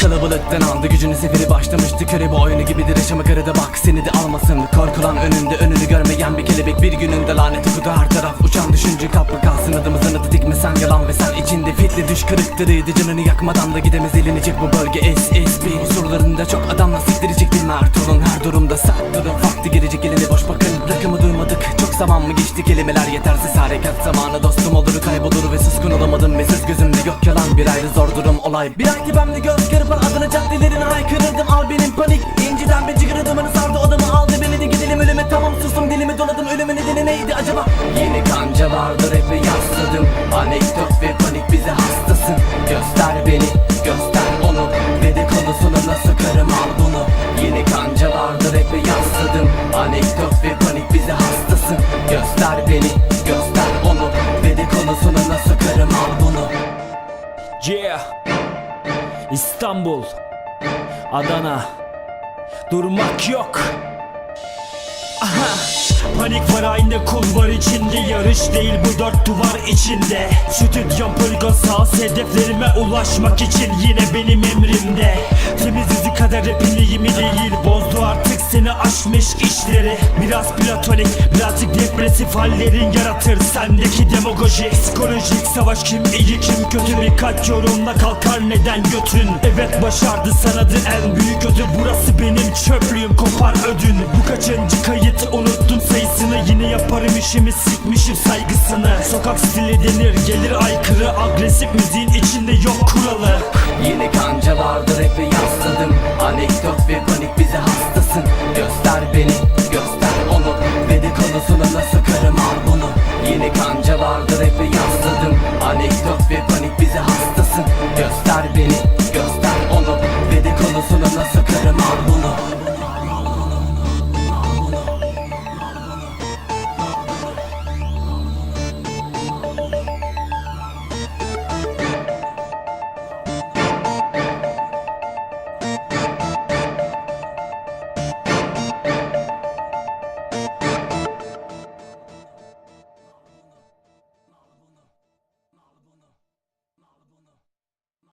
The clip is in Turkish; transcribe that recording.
Kalabalıktan aldı gücünü seferi başlamıştı. Köre bu oyunu gibidir yaşama karada bak seni de almasın. Korkulan önünde önünü görmeyen bir kelebek. Bir gününde lanet okudu her taraf. Uçan düşünce kapı kalsın. Adımızın adı dikmesen yalan Ve sen içinde fitli düş kırıktırıydı Canını yakmadan da gidemez elini çek bu bölge. SSB Sorularında çok adamla siktirecek bir mert olun Her durumda. Sert durun Vakti gelecek elini boş bakın. Rakımı duymadık çok zaman mı geçti? Kelimeler yetersiz harekat zamanı Dostum olur kaybolur ve suskun olamadım. Ve söz gözümde yok yalan bir ayrı zor durum olay. Bir ay tepemde göz kırpar adını caddelerine haykırırdım. Al benim panik inciden bir cigara dumanı sardı odamı aldı beni de gidelim ölüme. Tamam sustum dilimi doladım. Ölümün nedeni neydi acaba? Yeni kancalardır hep yasladım. Anekdot ve panik bize hastasın. Göster beni göster onu. Dedikodusunu nasıl karım al bunu. Yeni kancalardır hep yasladım. Anekdot ve panik bize hastasın. Göster beni göster İstanbul Adana. Durmak yok. Aha. Panik var aynı kulvar içinde. Yarış değil bu dört duvar içinde. Stüdyom poligon sağ hedeflerime ulaşmak için Yine benim emrimde. Temiz yüzü kadar rapinliğimi değil. Bozdu artık seni aşmış işleri. Biraz platonik birazcık depresif hallerin yaratır Sendeki demagoji. Psikolojik savaş kim iyi kim kötü? Birkaç yorumla kalkar neden götün? Evet başardı sanadı en büyük ödül. Burası benim çöplüğüm kopar ödün. Bu kaçıncı kayıt? Unuttum sayısını. Yine yaparım işimi sikmişim saygısını. Sokak stili denir gelir aykırı. Agresif müziğin içinde yok kuralı. Yeni kancalardır hep yasladım Anekdot ve panik bize hastasın. Göster beni Dedikodusunu nasıl karım al bunu? Yeni kancalardır hep yasladım Anekdot ve panik bize hastasın. Göster beni